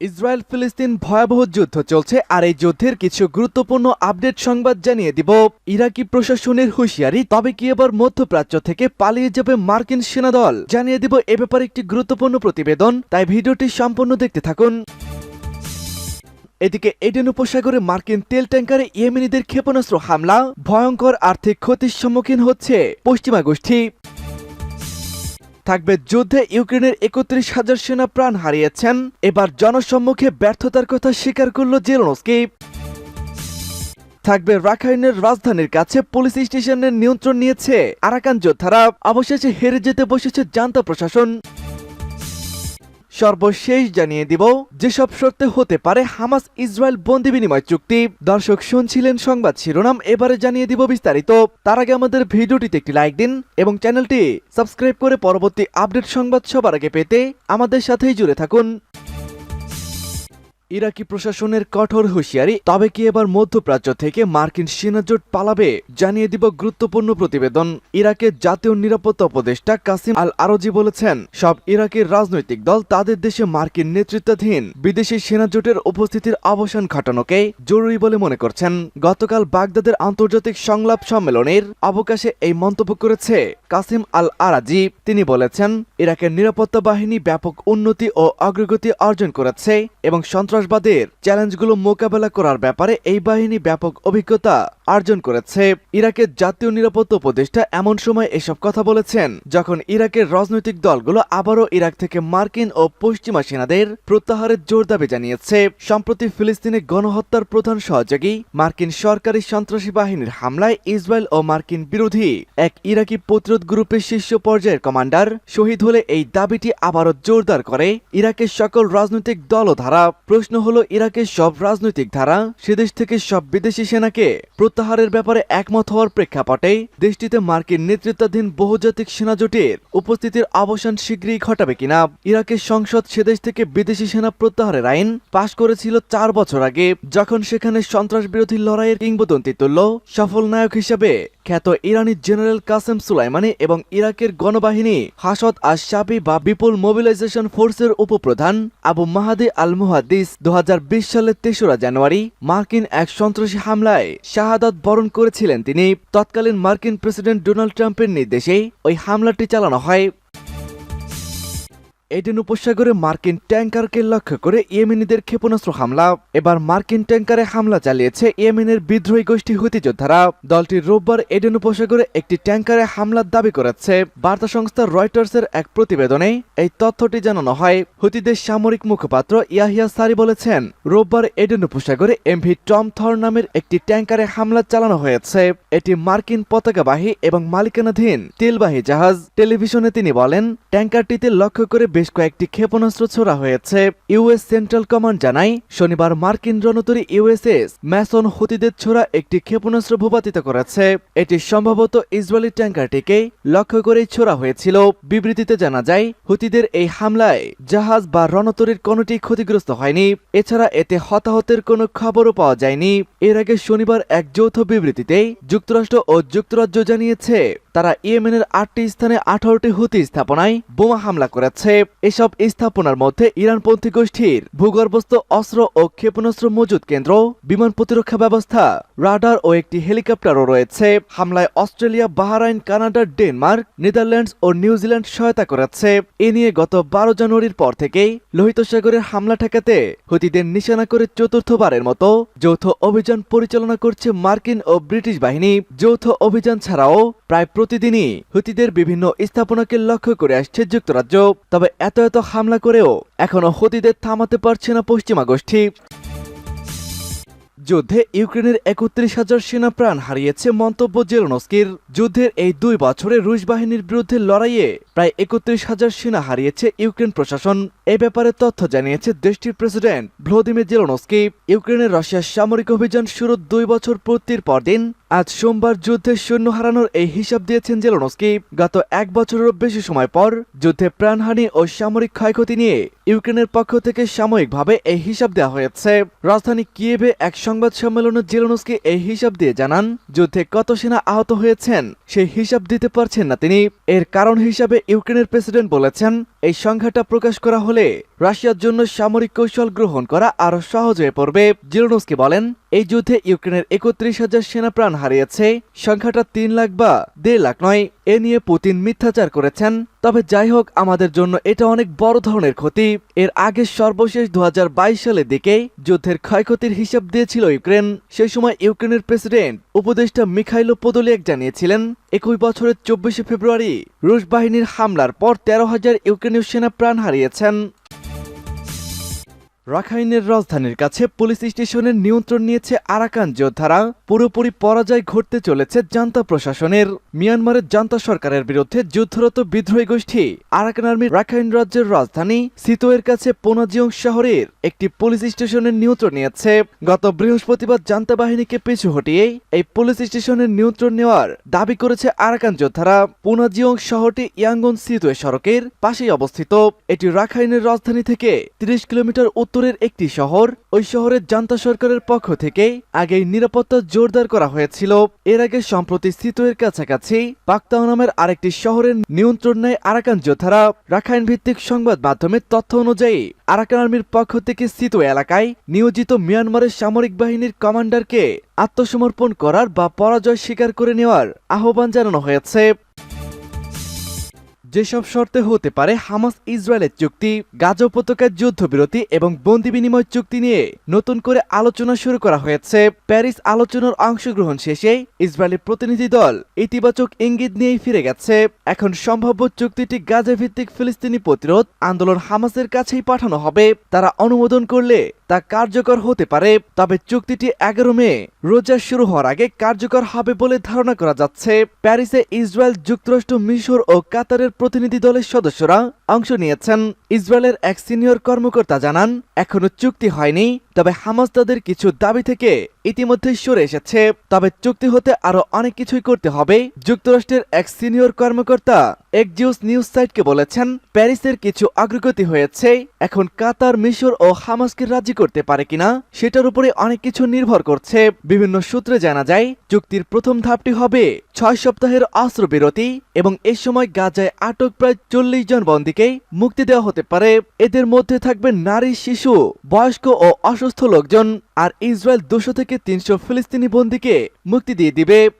Israel ফিলিস্তিন ভয়াবহ যুদ্ধ চলছে আর এই যুদ্ধের কিছু গুরুত্বপূর্ণ আপডেট সংবাদ জানিয়ে দিব। ইরাকি প্রশাসনের হুঁশিয়ারি, তবে কি এবার মধ্যপ্রাচ্য থেকে পালিয়ে যাবে মার্কিন সেনাদল জানিয়ে দিব এ ব্যাপারে একটি গুরুত্বপূর্ণ প্রতিবেদন, তাই ভিডিওটি সম্পূর্ণ দেখতে থাকুন। এদিকে এডেন উপসাগরে মার্কিন তেল ট্যাঙ্কারে ইয়েমেনিদের ক্ষেপণাস্ত্র হামলা, ভয়ঙ্কর আর্থিক ক্ষতির সম্মুখীন হচ্ছে পশ্চিমা গোষ্ঠী। থাকবে যুদ্ধে ইউক্রেনের একত্রিশ হাজার সেনা প্রাণ হারিয়েছেন। এবার জনসম্মুখে ব্যর্থতার কথা স্বীকার করল জেলনস্কি। থাকবে রাখাইনের রাজধানীর কাছে পুলিশ স্টেশনের নিয়ন্ত্রণ নিয়েছে আরাকান যোদ্ধারা। অবশেষে হেরে যেতে বসেছে জান্তা প্রশাসন। সর্বশেষ জানিয়ে দিব, যেসব শর্তে হতে পারে হামাস ইসরায়েল বন্দি বিনিময় চুক্তি। দর্শক, শুনছিলেন সংবাদ শিরোনাম, এবারে জানিয়ে দিব বিস্তারিত। তার আগে আমাদের ভিডিওটিতে একটি লাইক দিন এবং চ্যানেলটি সাবস্ক্রাইব করে পরবর্তী আপডেট সংবাদ সবার আগে পেতে আমাদের সাথেই জুড়ে থাকুন। ইরাকি প্রশাসনের কঠোর হুঁশিয়ারি, তবে কি এবার মধ্যপ্রাচ্য থেকে মার্কিন সেনাজোট পালাবে জানিয়ে দিব গুরুত্বপূর্ণ প্রতিবেদন। ইরাকের জাতীয় নিরাপত্তা উপদেষ্টা কাসিম আল আরজি বলেছেন, সব ইরাকের রাজনৈতিক দল তাদের দেশে মার্কিন নেতৃত্বাধীন বিদেশি সেনাজোটের উপস্থিতির অবসান ঘটানোকে জরুরি বলে মনে করছেন। গতকাল বাগদাদের আন্তর্জাতিক সংলাপ সম্মেলনের অবকাশে এই মন্তব্য করেছে কাসিম আল আরাজি তিনি বলেছেন, ইরাকের নিরাপত্তা বাহিনী ব্যাপক উন্নতি ও অগ্রগতি অর্জন করেছে এবং সন্ত্রাসবাদের চ্যালেঞ্জগুলো মোকাবেলা করার ব্যাপারে এই বাহিনী ব্যাপক অভিজ্ঞতা অর্জন করেছে। ইরাকের জাতীয় নিরাপত্তা উপদেষ্টা এমন সময় এসব কথা বলেছেন। যখন ইরাকের রাজনৈতিক দলগুলো আবারও ইরাক থেকে মার্কিন ও পশ্চিমা সেনাদের প্রত্যাহারের জোর দাবি জানিয়েছে। সম্প্রতি ফিলিস্তিনে গণহত্যার প্রধান সহযোগী মার্কিন সরকারি সন্ত্রাসী বাহিনীর হামলায় ইসরায়েল ও মার্কিন বিরোধী এক ইরাকি প্রতিরোধ গ্রুপের শীর্ষ পর্যায়ের কমান্ডার শহীদ হলে এই দাবিটি আবারও জোরদার করে। ইরাকের সকল রাজনৈতিক দল ও ধারা। প্রশ্ন হলো, ইরাকের সব রাজনৈতিক ধারা সেদেশ থেকে সব বিদেশি সেনাকে প্রত্যাহারের ব্যাপারে একমত হওয়ার প্রেক্ষাপটে দেশটিতে মার্কিন নেতৃত্বাধীন বহুজাতিক সেনা জোটের উপস্থিতির অবসান শীঘ্রই ঘটাবে কিনা, ইরাকের সংসদ সেদেশ থেকে বিদেশি সেনা প্রত্যাহারের আইন পাশ করেছিল চার বছর আগে, যখন সেখানে সন্ত্রাস বিরোধী লড়াইয়ের কিংবদন্তি তুল্য, সফল নায়ক হিসেবে খ্যাত ইরানি জেনারেল কাসেম সুলাইমানি এবং ইরাকের গণবাহিনী হাসত আর শাবি বা বিপুল মোবিলাইজেশন ফোর্সের উপপ্রধান আবু মাহাদি আল মুহাদ্দিস দু সালের তেসরা জানুয়ারি মার্কিন এক সন্ত্রাসী হামলায় শাহাদাত বরণ করেছিলেন তিনি। তৎকালীন মার্কিন প্রেসিডেন্ট ডোনাল্ড ট্রাম্পের নির্দেশে ওই হামলাটি চালানো হয়। এডেন উপসাগরে মার্কিন ট্যাঙ্কারকে লক্ষ্য করে ইয়েমেনিদের ক্ষেপণাস্ত্র হামলা। এবার মার্কিন ট্যাঙ্কারে হামলা চালিয়েছে ইয়েমেনের বিদ্রোহী গোষ্ঠী হুতি যোদ্ধারা। দলটি রোববার এডেন উপসাগরে একটি ট্যাঙ্কারে হামলার দাবি করেছে। বার্তা সংস্থা রয়টার্সের এক প্রতিবেদনে এই তথ্যটি জানানো হয়। হুতিদের সামরিক মুখপাত্র ইয়াহিয়া সারি বলেছেন, রোববার এডেন উপসাগরে এমভি টম থর নামের একটি ট্যাঙ্কারে হামলা চালানো হয়েছে। এটি মার্কিন পতাকাবাহী এবং মালিকানাধীন তেলবাহী জাহাজ। টেলিভিশনে তিনি বলেন, ট্যাঙ্কারটিতে লক্ষ্য করে বেশ কয়েকটি ক্ষেপণাস্ত্র ছোড়া হয়েছে। ইউএস সেন্ট্রাল কমান্ড জানায়, শনিবার মার্কিন রণতরী ইউএসএস ম্যাসন হুতিদের ছোড়া একটি ক্ষেপণাস্ত্র ভূপাতিত করেছে। এটি সম্ভবত ইসরায়েলি ট্যাঙ্কারটিকে লক্ষ্য করেই ছোড়া হয়েছিল। বিবৃতিতে জানা যায়, হুতিদের এই হামলায় জাহাজ বা রণতরীর কোনোটি ক্ষতিগ্রস্ত হয়নি। এছাড়া এতে হতাহতের কোনো খবরও পাওয়া যায়নি। এর আগে শনিবার এক যৌথ বিবৃতিতে যুক্তরাষ্ট্র ও যুক্তরাজ্য জানিয়েছে, তারা ইয়েমেনের আটটি স্থানে আঠারোটি হুতি স্থাপনায় বোমা হামলা করেছে। এসব স্থাপনার মধ্যে ইরানপন্থী গোষ্ঠীর ভূগর্ভস্থ অস্ত্র ও ক্ষেপণাস্ত্র মজুদ কেন্দ্র, বিমান প্রতিরক্ষা ব্যবস্থা, রাডার ও একটি হেলিকপ্টারও রয়েছে। হামলায় Australia, Bahrain, Canada, Denmark, Netherlands ও নিউজিল্যান্ড সহায়তা করেছে। এ নিয়ে গত বারো জানুয়ারির পর থেকেই লোহিত সাগরের হামলা ঠেকাতে হুতিদের নিশানা করে চতুর্থবারের মতো যৌথ অভিযান পরিচালনা করছে মার্কিন ও ব্রিটিশ বাহিনী। যৌথ অভিযান ছাড়াও প্রায় প্রতিদিনই হুতিদের বিভিন্ন স্থাপনাকে লক্ষ্য করে আসছে যুক্তরাজ্য। তবে এত এত হামলা করেও এখনও হতিদের থামাতে পারছে না পশ্চিমা গোষ্ঠী যুদ্ধে ইউক্রেনের একত্রিশ হাজার সেনা প্রাণ হারিয়েছে মন্তব্য জেলনস্কির যুদ্ধের এই দুই বছরে রুশ বাহিনীর বিরুদ্ধে লড়াইয়ে প্রায় একত্রিশ হাজার সেনা হারিয়েছে ইউক্রেন প্রশাসন। এ ব্যাপারে তথ্য জানিয়েছে দেশটির প্রেসিডেন্ট ভ্লোদিমির জেলনস্কি। ইউক্রেনের রাশিয়ার সামরিক অভিযান শুরুর দুই বছর পূর্তির পরদিন আজ সোমবার যুদ্ধে সৈন্য হারানোর এই হিসাব দিয়েছেন জেলনস্কি। গত এক বছরেরও বেশি সময় পর যুদ্ধে প্রাণহানি ও সামরিক ক্ষয়ক্ষতি নিয়ে ইউক্রেনের পক্ষ থেকে সাময়িকভাবে এই হিসাব দেওয়া হয়েছে। রাজধানী কিয়েভে এক সংবাদ সম্মেলনে জেলনস্কি এই হিসাব দিয়ে জানান, যুদ্ধে কত সেনা আহত হয়েছেন সেই হিসাব দিতে পারছেন না তিনি। এর কারণ হিসাবে ইউক্রেনের প্রেসিডেন্ট বলেছেন, এই সংখ্যাটা প্রকাশ করা হলে Chile. রাশিয়ার জন্য সামরিক কৌশল গ্রহণ করা আরও সহজ হয়ে পড়বে। জিরোনস্কি বলেন, এই যুদ্ধে ইউক্রেনের একত্রিশ হাজার সেনা প্রাণ হারিয়েছে, সংখ্যাটা তিন লাখ বা দেড় লাখ নয়, এ নিয়ে পুতিন মিথ্যাচার করেছেন। তবে যাই হোক, আমাদের জন্য এটা অনেক বড় ধরনের ক্ষতি। এর আগে সর্বশেষ দু হাজার বাইশ সালের দিকে যুদ্ধের ক্ষয়ক্ষতির হিসাব দিয়েছিল ইউক্রেন। সেই সময় ইউক্রেনের প্রেসিডেন্ট উপদেষ্টা মিখাইলো পোদলিয়াক জানিয়েছিলেন, একই বছরের চব্বিশে ফেব্রুয়ারি রুশ বাহিনীর হামলার পর তেরো হাজার ইউক্রেনীয় সেনা প্রাণ হারিয়েছেন। রাখাইনের রাজধানীর কাছে পুলিশ স্টেশনের নিয়ন্ত্রণ নিয়েছে আরাকান যোদ্ধারা। পুরোপুরি পরাজয় ঘটতে চলেছে জান্তা প্রশাসনের। মিয়ানমারের জান্তা সরকারের বিরুদ্ধে যুদ্ধরত বিদ্রোহী গোষ্ঠী। আরাকান আর্মি রাখাইন রাজ্যের রাজধানী সিতোয়ের কাছে পোনাজিয়ং শহরের একটি পুলিশ স্টেশনের নিয়ন্ত্রণ নিয়েছে। গত বৃহস্পতিবার জান্তা বাহিনীকে পিছু হটিয়ে এই পুলিশ স্টেশনের নিয়ন্ত্রণ নেওয়ার দাবি করেছে আরাকান যোদ্ধারা। পোনাজিয়ং শহরটি ইয়াঙ্গন সিতোয়ে সড়কের পাশেই অবস্থিত। এটি রাখাইনের রাজধানী থেকে তিরিশ কিলোমিটার উত্তরের একটি শহর, ওই শহরের জান্তা সরকারের পক্ষ থেকে আগেই নিরাপত্তা জোরদার করা হয়েছিল। এর আগে সম্প্রতি সিতোয়ের কাছাকাছি পাকতাও নামের আরেকটি শহরের নিয়ন্ত্রণ নেয় আরাকান যোদ্ধারা। রাখাইন ভিত্তিক সংবাদ মাধ্যমের তথ্য অনুযায়ী, আরাকান আর্মির পক্ষ থেকে সিতো এলাকায় নিয়োজিত মিয়ানমারের সামরিক বাহিনীর কমান্ডারকে আত্মসমর্পণ করার বা পরাজয় স্বীকার করে নেওয়ার আহ্বান জানানো হয়েছে। যেসব শর্তে হতে পারে হামাস ইসরায়েলের চুক্তি, গাজা উপত্যকার যুদ্ধবিরতি এবং বন্দি বিনিময় চুক্তি নিয়ে নতুন করে আলোচনা শুরু করা হয়েছে। প্যারিস আলোচনার অংশগ্রহণ শেষে ইসরায়েলের প্রতিনিধি দল ইতিবাচক ইঙ্গিত নিয়েই ফিরে গেছে। এখন সম্ভাব্য চুক্তিটি গাজা ভিত্তিক ফিলিস্তিনি প্রতিরোধ আন্দোলন হামাসের কাছেই পাঠানো হবে। তারা অনুমোদন করলে তা কার্যকর হতে পারে, তবে চুক্তিটি এগারো মে রোজা শুরু হওয়ার আগে কার্যকর হবে বলে ধারণা করা যাচ্ছে। প্যারিসে ইসরায়েল যুক্তরাষ্ট্র, মিশর ও কাতারের প্রতিনিধি দলের সদস্যরা অংশ নিয়েছেন ইসরায়েলের এক সিনিয়র কর্মকর্তা জানান, এখনও চুক্তি হয়নি, তবে হামাস তাদের কিছু দাবি থেকে ইতিমধ্যে সরে এসেছে। তবে চুক্তি হতে আরও অনেক কিছুই করতে হবে, যুক্তরাষ্ট্রের এক সিনিয়র কর্মকর্তা একজিউস নিউজ সাইটকে বলেছেন, প্যারিসের কিছু অগ্রগতি হয়েছে, এখন কাতার, মিশর ও হামাসকে রাজি করতে পারে কিনা, সেটার উপরে অনেক কিছু নির্ভর করছে। বিভিন্ন সূত্রে জানা যায়, চুক্তির প্রথম ধাপটি হবে ছয় সপ্তাহের অস্ত্রবিরতি এবং এ সময় গাজায় আটক প্রায় চল্লিশ জন বন্দীকে মুক্তি দেওয়া হতে পারে। এদের মধ্যে থাকবে নারী, শিশু, বয়স্ক ও অসুস্থ লোকজন, আর ইসরায়েল দুশো থেকে তিনশো ফিলিস্তিনি বন্দীকে মুক্তি দিয়ে দিবে।